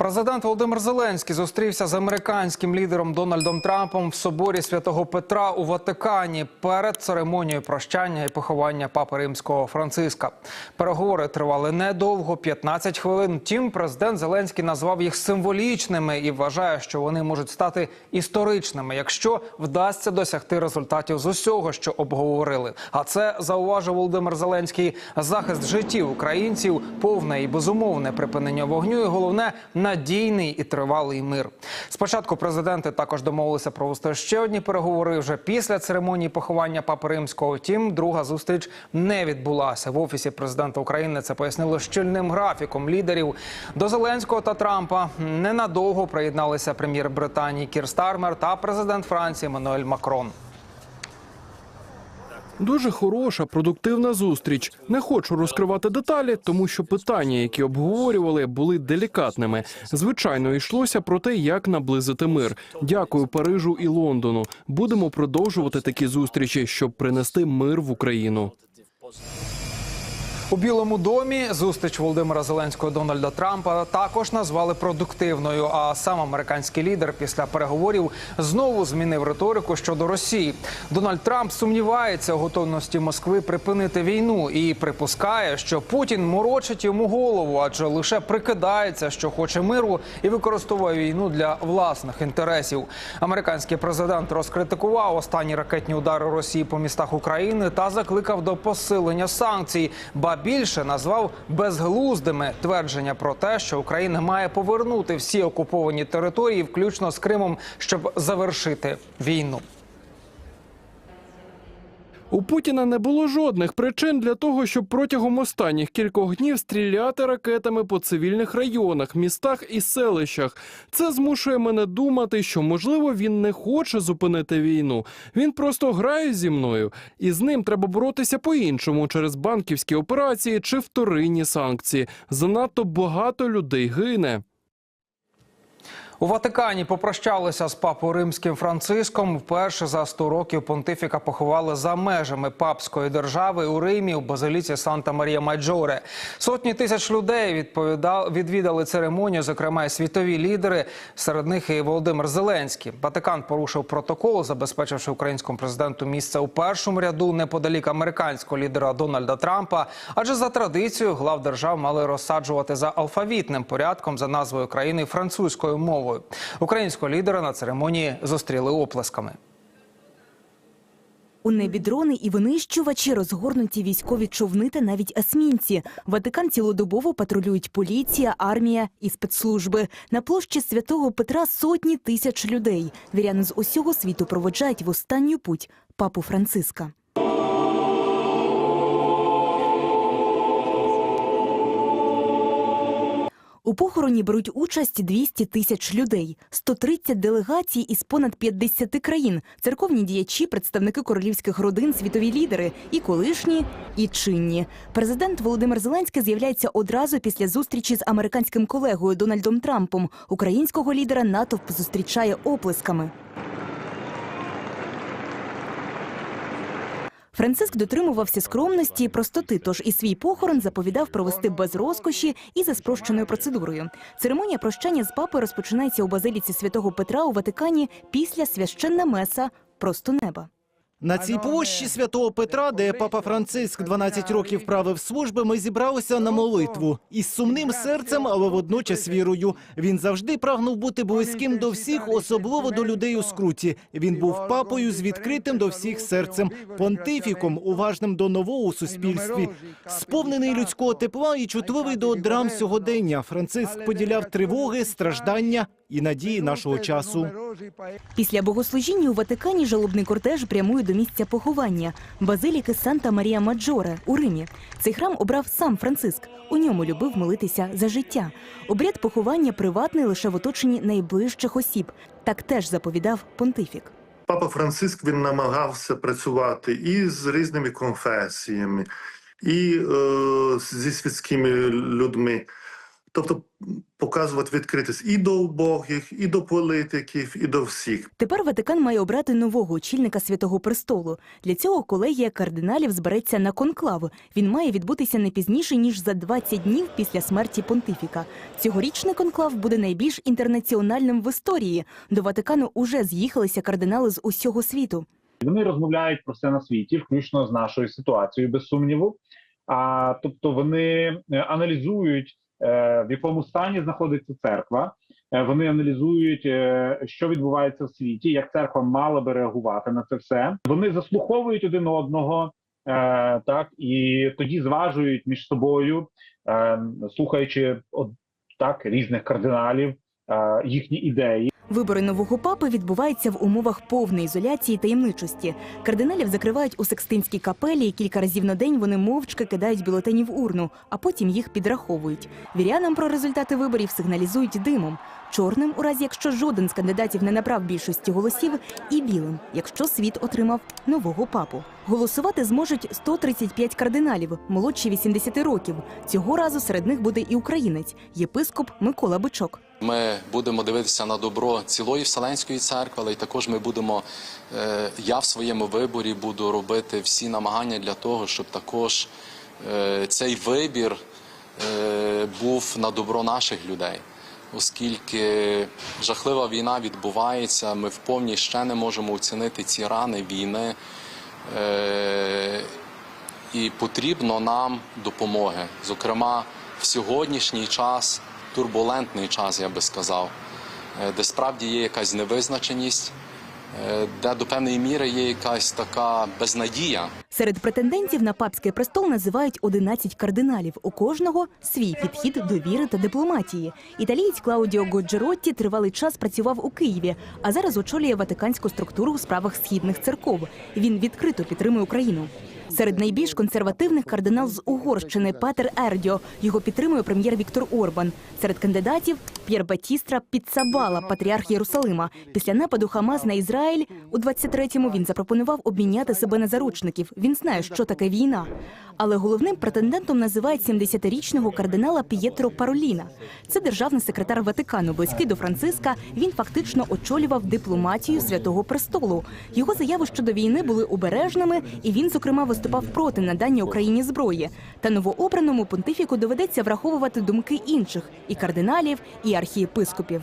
Президент Володимир Зеленський зустрівся з американським лідером Дональдом Трампом в соборі святого Петра у Ватикані перед церемонією прощання і поховання папи римського Франциска. Переговори тривали недовго 15 хвилин. Втім, президент Зеленський назвав їх символічними і вважає, що вони можуть стати історичними, якщо вдасться досягти результатів з усього, що обговорили. А це зауважив Володимир Зеленський захист життів українців, повне і безумовне припинення вогню. І головне надійний і тривалий мир. Спочатку президенти також домовилися провести ще одні переговори вже після церемонії поховання папи римського. Втім, друга зустріч не відбулася в офісі президента України. Це пояснило щільним графіком лідерів до Зеленського та Трампа. Ненадовго приєдналися прем'єр Британії Кір Стармер та президент Франції Мануель Макрон. Дуже хороша, продуктивна зустріч. Не хочу розкривати деталі, тому що питання, які обговорювали, були делікатними. Звичайно, йшлося про те, як наблизити мир. Дякую Парижу і Лондону. Будемо продовжувати такі зустрічі, щоб принести мир в Україну. У Білому домі зустріч Володимира Зеленського Дональда Трампа також назвали продуктивною. А сам американський лідер після переговорів знову змінив риторику щодо Росії. Дональд Трамп сумнівається у готовності Москви припинити війну і припускає, що Путін морочить йому голову, адже лише прикидається, що хоче миру і використовує війну для власних інтересів. Американський президент розкритикував останні ракетні удари Росії по містах України та закликав до посилення санкцій. Ба більше назвав безглуздими твердження про те, що Україна має повернути всі окуповані території, включно з Кримом, щоб завершити війну. У Путіна не було жодних причин для того, щоб протягом останніх кількох днів стріляти ракетами по цивільних районах, містах і селищах. Це змушує мене думати, що можливо він не хоче зупинити війну. Він просто грає зі мною, і з ним треба боротися по-іншому через банківські операції чи вторинні санкції. Занадто багато людей гине. У Ватикані попрощалися з папою римським Франциском. Вперше за 100 років понтифіка поховали за межами папської держави у Римі у базиліці Санта Марія Майджоре. Сотні тисяч людей відповідали відвідали церемонію, зокрема і світові лідери. Серед них і Володимир Зеленський. Ватикан порушив протокол, забезпечивши українському президенту місце у першому ряду неподалік американського лідера Дональда Трампа. Адже за традицією глав держав мали розсаджувати за алфавітним порядком за назвою країни французькою мовою. Українського лідера на церемонії зустріли оплесками. У небі дрони і винищувачі, розгорнуті військові човни та навіть есмінці. Ватикан цілодобово патрулюють поліція, армія і спецслужби. На площі святого Петра сотні тисяч людей. Віряни з усього світу проводжають в останню путь папу Франциска. У похороні беруть участь 200 тисяч людей, 130 делегацій із понад 50 країн, церковні діячі, представники королівських родин, світові лідери, і колишні, і чинні. Президент Володимир Зеленський з'являється одразу після зустрічі з американським колегою Дональдом Трампом. Українського лідера натовп зустрічає оплесками. Франциск дотримувався скромності і простоти, тож і свій похорон заповідав провести без розкоші і за спрощеною процедурою. Церемонія прощання з папою розпочинається у базиліці святого Петра у Ватикані після священна меса просто неба. На цій площі святого Петра, де папа Франциск 12 років правив служби, ми зібралися на молитву із сумним серцем, але водночас вірою. Він завжди прагнув бути близьким до всіх, особливо до людей у скруті. Він був папою з відкритим до всіх серцем, понтифіком, уважним до нового у суспільстві, сповнений людського тепла і чутливий до драм сьогодення. Франциск поділяв тривоги, страждання і надії нашого часу. Після богослужіння у Ватикані жалобний кортеж прямує до місця поховання базиліки Санта Марія Маджоре у Римі. Цей храм обрав сам Франциск. У ньому любив молитися за життя. Обряд поховання приватний лише в оточенні найближчих осіб. Так теж заповідав понтифік. Папа Франциск він намагався працювати і з різними конфесіями, і е, зі світськими людьми. Тобто показувати відкритість і до убогих, і до політиків, і до всіх. Тепер Ватикан має обрати нового очільника Святого Престолу. Для цього колегія кардиналів збереться на конклав. Він має відбутися не пізніше ніж за 20 днів після смерті понтифіка. Цьогорічний конклав буде найбільш інтернаціональним в історії. До Ватикану уже з'їхалися кардинали з усього світу. Вони розмовляють про все на світі, включно з нашою ситуацією, без сумніву. А тобто вони е, аналізують, в якому стані знаходиться церква. Е, Вони аналізують, е, що відбувається в світі, як церква мала би реагувати на це все. Вони заслуховують один одного, е, так і тоді зважують між собою, е, слухаючи так різних кардиналів, е, їхні ідеї. Вибори нового папи відбуваються в умовах повної ізоляції таємничості. Кардиналів закривають у Секстинській капелі, і кілька разів на день вони мовчки кидають бюлетені в урну, а потім їх підраховують. Вірянам про результати виборів сигналізують димом, чорним, у разі якщо жоден з кандидатів не набрав більшості голосів, і білим, якщо світ отримав нового папу. Голосувати зможуть 135 кардиналів, молодші 80 років. Цього разу серед них буде і українець, єпископ Микола Бичок. Ми будемо дивитися на добро цілої Вселенської церкви, але й також ми будемо. е, Я в своєму виборі буду робити всі намагання для того, щоб також е, цей вибір е, був на добро наших людей. Оскільки жахлива війна відбувається, ми вповні ще не можемо оцінити ці рани війни. І потрібно нам допомоги. Зокрема, в сьогоднішній час, турбулентний час, я би сказав, е, де справді є якась невизначеність, е, де до певної міри є якась така безнадія. Серед претендентів на папський престол називають 11 кардиналів. У кожного свій підхід до віри та дипломатії. Італієць Клаудіо Годжеротті тривалий час працював у Києві, а зараз очолює ватиканську структуру у справах східних церков. Він відкрито підтримує Україну. Серед найбільш консервативних кардинал з Угорщини Петер Ердьо. Його підтримує прем'єр Віктор Орбан. Серед кандидатів П'єр Батістра Підсабала, патріарх Єрусалима. Після нападу Хамас на Ізраїль у 23-му він запропонував обміняти себе на заручників. Він знає, що таке війна. Але головним претендентом називають 70-річного кардинала П'єтро Пароліна. Це державний секретар Ватикану, близький до Франциска. Він фактично очолював дипломатію Святого Престолу. Його заяви щодо війни були обережними, і він, зокрема, виступав проти надання Україні зброї. Та новообраному понтифіку доведеться враховувати думки інших і кардиналів, і архієпископів.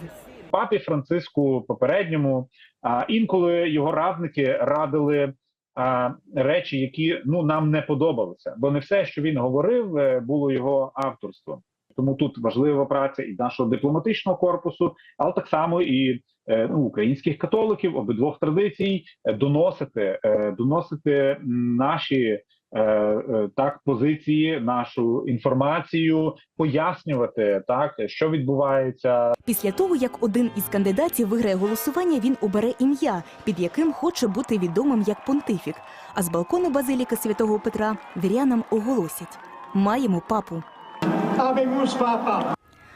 папі Франциску попередньому. Інколи його радники радили речі, які ну нам не подобалися, бо не все, що він говорив, е, було його авторством. Тому тут важлива праця і нашого дипломатичного корпусу, але так само і е, ну, українських католиків обидвох традицій е, доносити, е, доносити наші. Так, позиції, нашу інформацію, пояснювати так, що відбувається Після того, як один із кандидатів виграє голосування, він обере ім'я, під яким хоче бути відомим як понтифік. А з балкону базиліки святого Петра вірянам оголосять: маємо папу.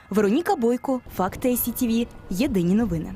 Вероніка Бойко, Факти СІТВ, Єдині новини.